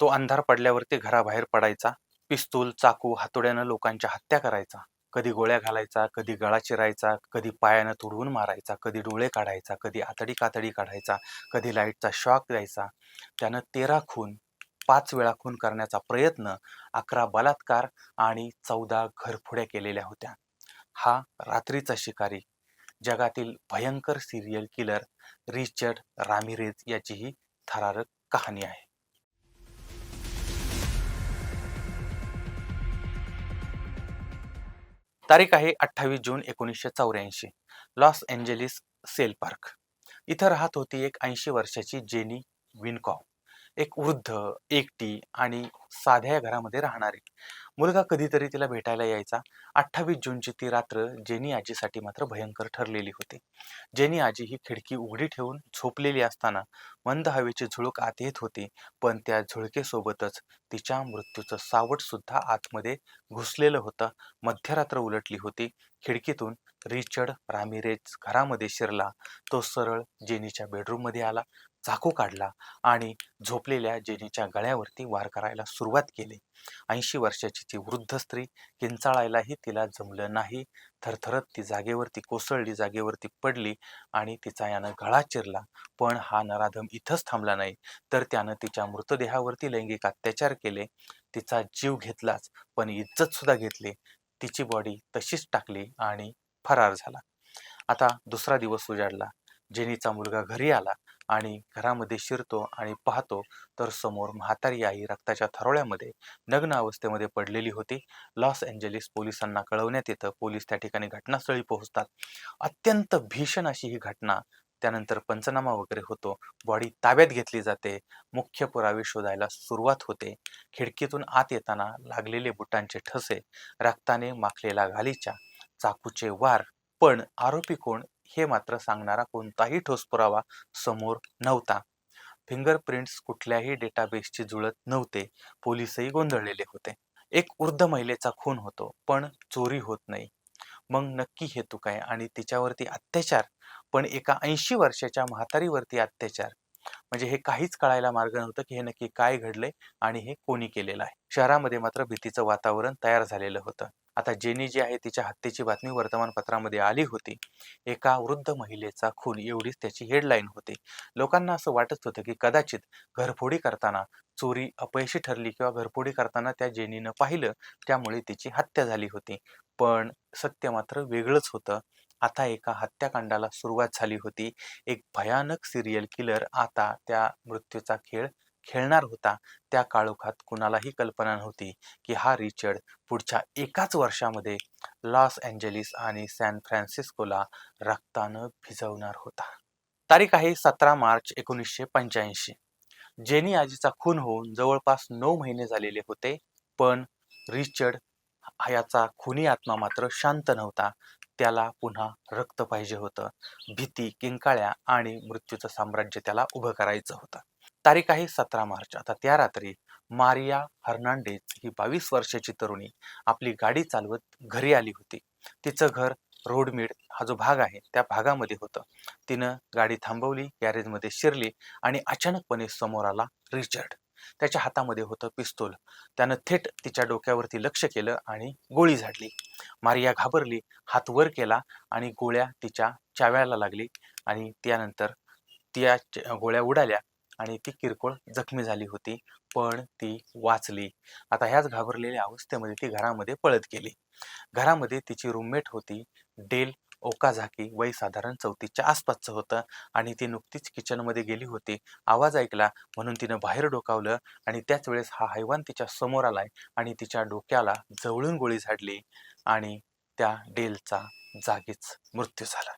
तो अंधार पडल्यावरती घराबाहेर पडायचा. पिस्तूल चाकू हातोड्यानं लोकांच्या हत्या करायचा. कधी गोळ्या घालायचा कधी गळा चिरायचा कधी पायानं तुडवून मारायचा कधी डोळे काढायचा कधी आतडी कातडी काढायचा कधी लाईटचा शॉक द्यायचा. त्यानं तेरा खून पाच वेळा खून करण्याचा प्रयत्न अकरा बलात्कार आणि चौदा घरफोड्या केलेल्या होत्या. हा रात्रीचा शिकारी जगातील भयंकर सिरियल किलर रिचर्ड रामिरेज याची ही थरारक कहाणी आहे. तारीख आहे अठ्ठावीस जून एकोणीसशे चौऱ्याऐंशी लॉस एंजेलिस सेल पार्क. इथं राहत होती एक ऐंशी वर्षाची जेनी विनकॉव एक वृद्ध एकटी आणि साध्या घरामध्ये राहणारी. मुलगा कधीतरी तिला भेटायला यायचा. अठ्ठावीस जूनची ती रात्र जेनी आजीसाठी मात्र भयंकर ठरलेली होती. जेनी आजी ही खिडकी उघडी ठेवून झोपलेली असताना मंद हवेची झुळूक आत येत होती पण त्या झुळकेसोबतच तिच्या मृत्यूचं सावट सुद्धा आतमध्ये घुसलेलं होतं. मध्यरात्र उलटली होती. खिडकीतून रिचर्ड रामिरेज घरामध्ये शिरला. तो सरळ जेनीच्या बेडरूममध्ये आला चाकू काढला आणि झोपलेल्या जेनीच्या गळ्यावरती वार करायला सुरुवात केली. ऐंशी वर्षाची ती वृद्ध स्त्री किंचाळायलाही तिला जमलं नाही. थरथरत ती जागेवरती कोसळली जागेवरती पडली आणि तिचा यानं गळा चिरला. पण हा नराधम इथंच थांबला नाही. तर त्यानं तिच्या मृतदेहावरती लैंगिक अत्याचार केले. तिचा जीव घेतलाच पण इज्जत सुद्धा घेतली. तिची बॉडी तशीच टाकली आणि फरार झाला. आता दुसरा दिवस उजाडला. जेनीचा मुलगा घरी आला आणि घरामध्ये शिरतो आणि पाहतो तर समोर म्हातारी आई रक्ताच्या थरोळ्यामध्ये नग्न अवस्थेमध्ये पडलेली होती. लॉस एंजलिस पोलिसांना कळवण्यात येतं. पोलीस त्या ठिकाणी घटनास्थळी पोहोचतात. अत्यंत भीषण अशी ही घटना. त्यानंतर पंचनामा वगैरे होतो. बॉडी ताब्यात घेतली जाते. मुख्य पुरावे शोधायला सुरुवात होते. खिडकीतून आत येताना लागलेले बुटांचे ठसे रक्ताने माखलेला घालीच्या चाकूचे वार. पण आरोपी कोण हे मात्र सांगणारा कोणताही ठोस पुरावा समोर नव्हता. फिंगरप्रिंट्स कुठल्याही डेटाबेसची जुळत नव्हते. पोलीसही गोंधळलेले होते. एक वृद्ध महिलेचा खून होतो पण चोरी होत नाही. मग नक्की हेतू काय? आणि तिच्यावरती अत्याचार? पण एका ऐंशी वर्षाच्या म्हातारीवरती अत्याचार? म्हणजे हे काहीच कळायला मार्ग नव्हतं की हे नक्की काय घडलंय आणि हे कोणी केलेलं आहे. शहरामध्ये मात्र भीतीचं वातावरण तयार झालेलं होतं. आता जेनी जी आहे तिच्या हत्येची बातमी वर्तमानपत्रामध्ये आली होती. एका वृद्ध महिलेचा खून एवढीच त्याची हेडलाईन होती. लोकांना असं वाटत होतं की कदाचित घरफोडी करताना चोरी अपयशी ठरली किंवा घरफोडी करताना त्या जेनीनं पाहिलं त्यामुळे तिची हत्या झाली होती. पण सत्य मात्र वेगळंच होतं. आता एका हत्याकांडाला सुरुवात झाली होती. एक भयानक सिरियल किलर आता त्या मृत्यूचा खेळ खेळणार होता. त्या काळोखात कुणालाही कल्पना नव्हती की हा रिचर्ड पुढच्या एकाच वर्षामध्ये लॉस एंजेलिस आणि सॅन फ्रान्सिस्कोला रक्तानं भिजवणार होता. तारीख आहे सतरा मार्च एकोणीसशे पंच्याऐंशी. जेनी आजीचा खून होऊन जवळपास नऊ महिने झालेले होते पण रिचर्ड याचा खुनी आत्मा मात्र शांत नव्हता. त्याला पुन्हा रक्त पाहिजे होतं. भीती किंकाळ्या आणि मृत्यूचं साम्राज्य त्याला उभं करायचं होतं. तारीख आहे सतरा मार्च. आता त्या रात्री मारिया हर्नांडेज ही बावीस वर्षाची तरुणी आपली गाडी चालवत घरी आली होती. तिचं घर रोडमीड हा जो भाग आहे त्या भागामध्ये होतं. तिनं गाडी थांबवली गॅरेजमध्ये शिरली आणि अचानकपणे समोर आला रिचर्ड. त्याच्या हातामध्ये होतं पिस्तूल. त्यानं थेट तिच्या डोक्यावरती लक्ष केलं आणि गोळी झाडली. मारिया घाबरली हात वर केला आणि गोळ्या तिच्या चाव्याला लागली आणि त्यानंतर त्या गोळ्या उडाल्या आणि ती किरकोळ जखमी झाली होती पण ती वाचली. आता ह्याच घाबरलेल्या अवस्थेमध्ये ती घरामध्ये पळत गेली. घरामध्ये तिची रूममेट होती डेल ओकाझाकी वय साधारण चौतीसच्या आसपासचं होतं आणि ती नुकतीच किचनमध्ये गेली होती. आवाज ऐकला म्हणून तिनं बाहेर डोकावलं आणि त्याच वेळेस हा हैवान तिच्या समोर आलाय आणि तिच्या डोक्याला जवळून गोळी झाडली आणि त्या डेलचा जागीच मृत्यू झाला.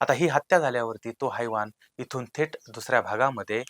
आता ही हत्या झाल्यावरती तो हैवान इथून थेट दुसऱ्या भागामध्ये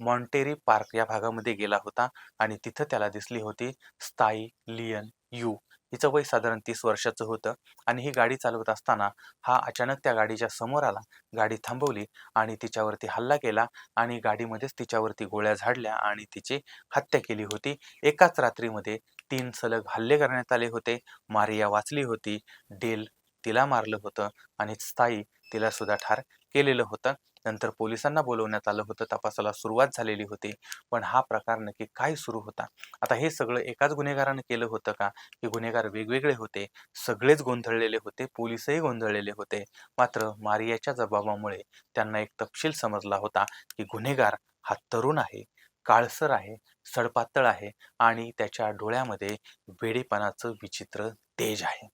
मॉन्टेरी पार्क या भागामध्ये गेला होता आणि तिथं त्याला दिसली होती स्थायी लियन यू. हिचं वय साधारण तीस वर्षाचं होतं आणि ही गाडी चालवत असताना हा अचानक त्या गाडीच्या समोर आला. गाडी थांबवली आणि तिच्यावरती हल्ला केला आणि गाडीमध्येच तिच्यावरती गोळ्या झाडल्या आणि तिची हत्या केली होती. एकाच रात्रीमध्ये तीन सलग हल्ले करण्यात आले होते. मारिया वाचली होती. डेल तिला मारलं होतं आणि स्थायी तिला सुद्धा ठार केलेलं होतं. नंतर पोलिसांना बोलवण्यात आलं होतं तपासाला सुरुवात झालेली होती. पण हा प्रकार नक्की काय सुरू होता? आता हे सगळं एकाच गुन्हेगारानं केलं होतं का? की गुन्हेगार वेगवेगळे होते सगळेच गोंधळलेले होते पोलिसही गोंधळलेले होते. मात्र मारियाच्या जबाबामुळे त्यांना एक तपशील समजला होता की गुन्हेगार हा तरुण आहे काळसर आहे सडपातळ आहे आणि त्याच्या डोळ्यामध्ये वेडेपणाचं विचित्र तेज आहे.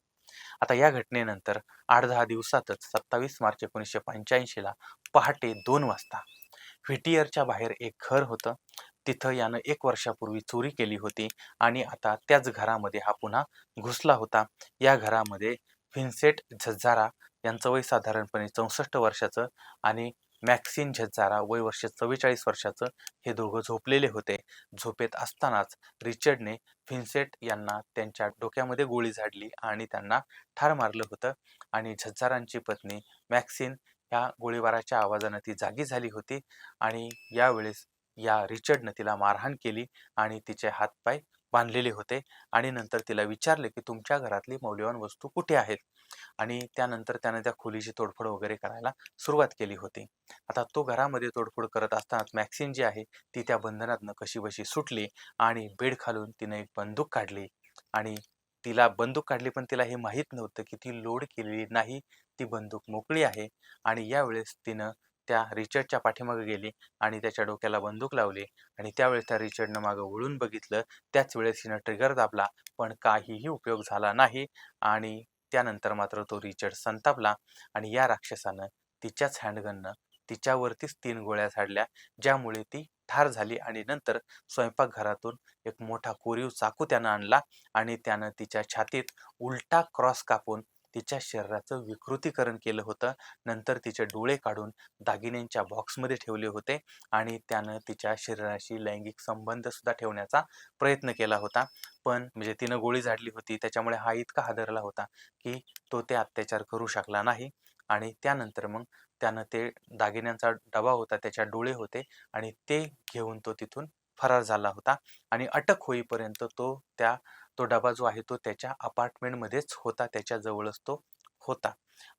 आता या घटनेनंतर आठ दहा दिवसातच सत्तावीस मार्च एकोणीसशे पंच्याऐंशीला पहाटे दोन वाजता व्हिटियरच्या बाहेर एक घर होतं. तिथं यानं एक वर्षापूर्वी चोरी केली होती आणि आता त्याच घरामध्ये हा पुन्हा घुसला होता. या घरामध्ये व्हिन्सेट झझारा यांचं वय साधारणपणे चौसष्ट वर्षाचं आणि मॅक्सिन झज्जारा वय वर्ष चव्वेचाळीस वर्षाचं हे दोघं झोपलेले होते. झोपेत असतानाच रिचर्डने फिन्सेट यांना त्यांच्या डोक्यामध्ये गोळी झाडली आणि त्यांना ठार मारलं होतं आणि झज्जारांची पत्नी मॅक्सिन ह्या गोळीबाराच्या आवाजानं ती जागी झाली होती आणि यावेळेस या रिचर्डनं तिला मारहाण केली आणि तिचे हातपाय बांधलेले होते आणि नंतर तिला विचारले की तुमच्या घरातली मौल्यवान वस्तू कुठे आहेत? आणि त्यानंतर त्यानं त्या खोलीची तोडफोड वगैरे करायला सुरुवात केली होती. आता तो घरामध्ये तोडफोड करत असतानाच मॅक्सिन जी आहे ती त्या बंधनातनं कशीबशी सुटली आणि बेड खालून तिनं एक बंदूक काढली. आणि तिला बंदूक काढली पण तिला हे माहीत नव्हतं की ती लोड केलेली नाही ती बंदूक मोकळी आहे. आणि यावेळेस तिनं त्या रिचर्डच्या पाठीमागे गेली आणि त्याच्या डोक्याला बंदूक लावली. आणि त्यावेळेस त्या रिचर्डनं मागं वळून बघितलं त्याच वेळेस तिनं ट्रिगर दाबला पण काहीही उपयोग झाला नाही. आणि त्यानंतर मात्र तो रिचर्ड संतापला आणि या राक्षसानं तिच्याच हँडगननं तिच्यावरतीच तीन गोळ्या झाडल्या ज्यामुळे ती ठार झाली आणि नंतर स्वयंपाकघरातून एक मोठा कोरीव चाकू त्यानं आणला आणि त्यानं तिच्या छातीत उलटा क्रॉस कापून तिच्या शरीराचं विकृतीकरण केलं होतं. नंतर तिचे डोळे काढून दागिन्यांच्या बॉक्समध्ये ठेवले होते आणि त्यानं तिच्या शरीराशी लैंगिक संबंध सुद्धा ठेवण्याचा प्रयत्न केला होता. पण म्हणजे तिनं गोळी झाडली होती त्याच्यामुळे हा इतका हादरला होता की तो ते अत्याचार करू शकला नाही. आणि त्यानंतर मग त्यानं ते दागिन्यांचा डबा होता त्याच्या डोळे होते आणि ते घेऊन तो तिथून फरार झाला होता. आणि अटक होईपर्यंत तो त्या तो डबा जो आहे तो त्याच्या अपार्टमेंटमध्येच होता त्याच्या जवळच तो होता.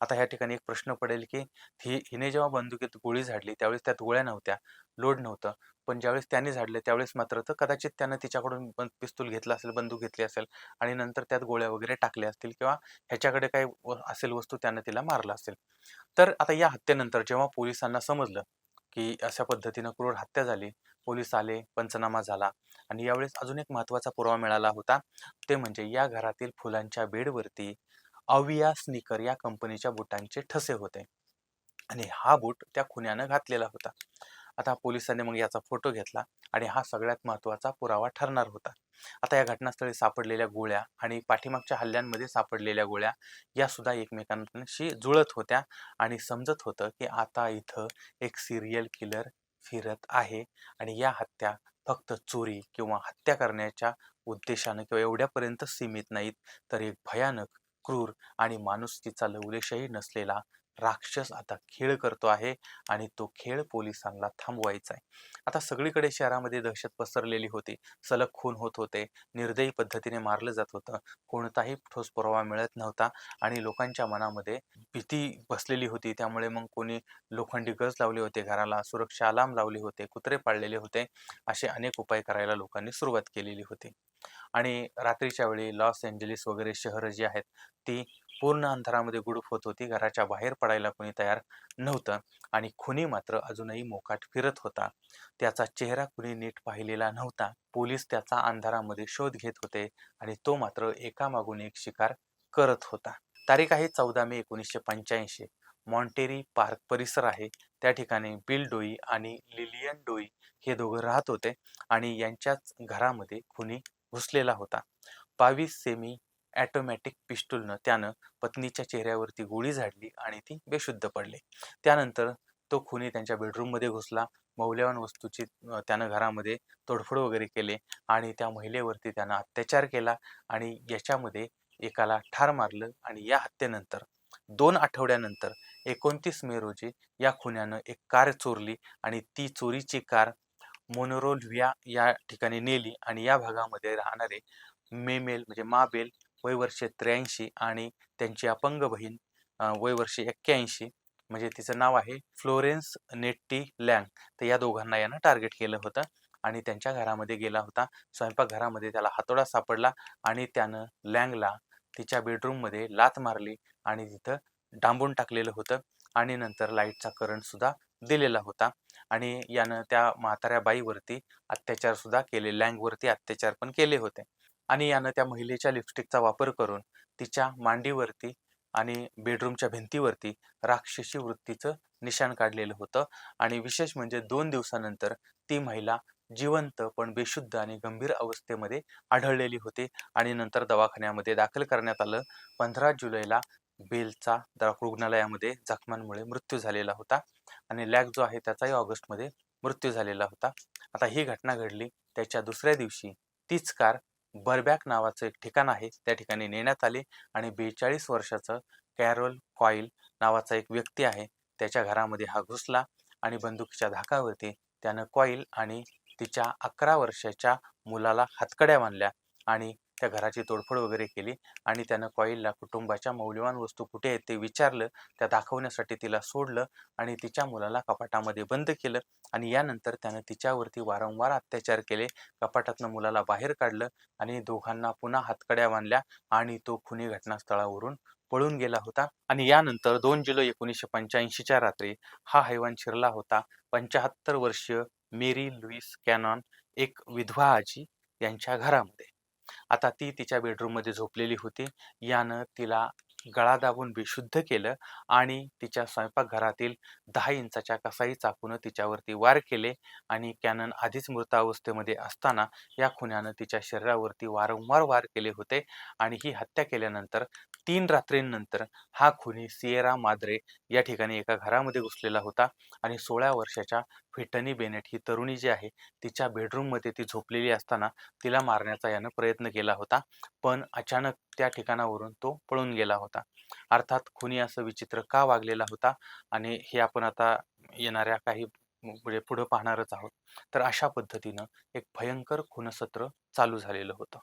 आता ह्या ठिकाणी एक प्रश्न पडेल की ही हिने जेव्हा बंदुकीत गोळी झाडली त्यावेळेस त्यात गोळ्या नव्हत्या लोड नव्हतं. पण ज्यावेळेस त्याने झाडले त्यावेळेस मात्र तर कदाचित त्यानं तिच्याकडून पिस्तूल घेतला असेल बंदूक घेतली असेल आणि नंतर त्यात गोळ्या वगैरे टाकल्या असतील किंवा ह्याच्याकडे काही असेल वस्तू त्यानं तिला मारला असेल. तर आता या हत्येनंतर जेव्हा पोलिसांना समजलं की अशा पद्धतीनं क्रूर हत्या झाली पोलीस आले पंचनामा झाला आणि यावेळेस अजून एक महत्त्वाचा पुरावा मिळाला होता. ते म्हणजे या घरातील फुलांच्या बेडवरती अविया स्निकर या कंपनीच्या बुटांचे ठसे होते आणि हा बूट त्या खुन्यानं घातलेला होता. आता पोलिसांनी मग याचा फोटो घेतला आणि हा सगळ्यात महत्त्वाचा पुरावा ठरणार होता. आता या घटनास्थळी सापडलेल्या गोळ्या आणि पाठीमागच्या हल्ल्यांमध्ये सापडलेल्या गोळ्या या सुद्धा एकमेकांशी जुळत होत्या आणि समजत होतं की आता इथं एक सिरियल किलर फिरत आहे आणि या हत्या फक्त चोरी किंवा हत्या करण्याच्या उद्देशानं किंवा एवढ्यापर्यंत सीमित नाहीत तर एक भयानक क्रूर आणि माणुसकीचा लवलेशही नसलेला राक्षस आता खेळ करतो आहे आणि तो खेळ पोलिसांना थांबवायचा आहे. आता सगळीकडे शहरामध्ये दहशत पसरलेली होती. सलग खून होत होते. निर्दयी पद्धतीने मारलं जात होतं. कोणताही ठोस पुरावा मिळत नव्हता आणि लोकांच्या मनामध्ये भीती बसलेली होती. त्यामुळे मग कोणी लोखंडी गज लावले होते घराला सुरक्षा अलाम लावले होते कुत्रे पाळलेले होते असे अनेक उपाय करायला लोकांनी सुरुवात केलेली होती. आणि रात्रीच्या वेळी लॉस एंजलिस वगैरे शहरं जी आहेत ती पूर्ण अंधारामध्ये गुडूप होत होती. घराच्या बाहेर पडायला कोणी तयार नव्हतं आणि खुनी मात्र अजूनही मोकाट फिरत होता. त्याचा चेहरा कुणी नीट पाहिलेला नव्हता. पोलीस त्याचा अंधारामध्ये शोध घेत होते आणि तो मात्र एकामागून एक शिकार करत होता. तारीख आहे चौदा मे एकोणीसशे पंच्याऐंशी. मॉन्टेरी पार्क परिसर आहे. त्या ठिकाणी बिल डोई आणि लिलियन डोई हे दोघं राहत होते आणि यांच्याच घरामध्ये खुनी घुसलेला होता. बावीस सेमी ॲटोमॅटिक पिस्टूलनं त्यानं पत्नीच्या चेहऱ्यावरती गोळी झाडली आणि ती बेशुद्ध पडली. त्यानंतर तो खुनी त्यांच्या बेडरूममध्ये घुसला. मौल्यवान वस्तूची त्यानं घरामध्ये तोडफोड वगैरे केले आणि त्या महिलेवरती त्यानं अत्याचार केला आणि याच्यामध्ये एकाला ठार मारलं आणि या हत्येनंतर दोन आठवड्यानंतर एकोणतीस मे रोजी या खुन्यानं एक कार चोरली आणि ती चोरीची कार मोनोरोलव्हिया या ठिकाणी नेली आणि या भागामध्ये राहणारे मेमेल म्हणजे माबेल वय वर्षे त्र्याऐंशी आणि त्यांची अपंग बहीण वय वर्षे एक्क्याऐंशी म्हणजे तिचं नाव आहे फ्लोरेन्स नेट्टी लँग. तर या दोघांना यानं टार्गेट केलं होतं आणि त्यांच्या घरामध्ये गेला होता. स्वयंपाकघरामध्ये त्याला हातोडा सापडला आणि त्यानं लँगला तिच्या बेडरूममध्ये लात मारली आणि तिथं डांबून टाकलेलं होतं आणि नंतर लाईटचा करंटसुद्धा दिलेला होता. आणि यानं त्या म्हाताऱ्या बाईवरती अत्याचारसुद्धा केले लँगवरती अत्याचार पण केले होते. आणि यानं त्या महिलेच्या लिपस्टिकचा वापर करून तिच्या मांडीवरती आणि बेडरूमच्या भिंतीवरती राक्षसी वृत्तीचं निशाण काढलेलं होतं. आणि विशेष म्हणजे दोन दिवसानंतर ती महिला जिवंत पण बेशुद्ध आणि गंभीर अवस्थेमध्ये आढळलेली होती. आणि नंतर दवाखान्यामध्ये दाखल करण्यात आलं. पंधरा जुलैला बेलचा रुग्णालयामध्ये जखमांमुळे मृत्यू झालेला होता. आणि लॅग जो आहे त्याचाही ऑगस्टमध्ये मृत्यू झालेला होता. आता ही घटना घडली. त्याच्या दुसऱ्या दिवशी तीच कार बरबॅक नावाचं एक ठिकाण आहे. त्या ठिकाणी नेण्यात आले आणि बेचाळीस वर्षाचं कॅरोल कॉईल नावाचा एक व्यक्ती आहे. त्याच्या घरामध्ये हा घुसला आणि बंदुकीच्या धाकावरती त्यानं कॉईल आणि तिच्या अकरा वर्षाच्या मुलाला हातकड्या बांधल्या आणि त्या घराची तोडफोड वगैरे केली आणि त्यानं कॉईलला कुटुंबाच्या मौल्यवान वस्तू कुठे आहेत ते विचारलं त्या दाखवण्यासाठी तिला सोडलं आणि तिच्या मुलाला कपाटामध्ये बंद केलं आणि यानंतर त्यानं तिच्यावरती वारंवार अत्याचार केले. कपाटातनं मुलाला बाहेर काढलं आणि दोघांना पुन्हा हातकड्या बांधल्या आणि तो खुनी घटनास्थळावरून पळून गेला होता. आणि यानंतर दोन जुलै एकोणीसशे पंच्याऐंशीच्या रात्री हा हैवान शिरला होता. पंच्याहत्तर वर्षीय मेरी लुईस कॅनॉन एक विधवा आजी यांच्या घरामध्ये. आता ती तिच्या बेडरूममध्ये झोपलेली होती. यानं तिला गळा दाबून बेशुद्ध केलं आणि तिच्या स्वयंपाकघरातील दहा इंचाच्या कसाई चाकूनं तिच्यावरती वार केले आणि कॅनन आधीच मृतावस्थेमध्ये असताना या खुन्यानं तिच्या शरीरावरती वारंवार वार केले होते आणि ही हत्या केल्यानंतर तीन रात्रींनंतर हा खुनी सिएरा माद्रे या ठिकाणी एका घरामध्ये घुसलेला होता आणि सोळा वर्षाच्या फिटनी बेनेट ही तरुणी जी आहे तिच्या बेडरूममध्ये ती झोपलेली असताना तिला मारण्याचा यानं प्रयत्न केला होता. पण अचानक त्या ठिकाणावरून तो पळून गेला होता. अर्थात खुनी असं विचित्र का वागलेला होता आणि हे आपण आता येणाऱ्या काही म्हणजे पुढं पाहणारच आहोत. तर अशा पद्धतीनं एक भयंकर खुनसत्र चालू झालेलं होतं.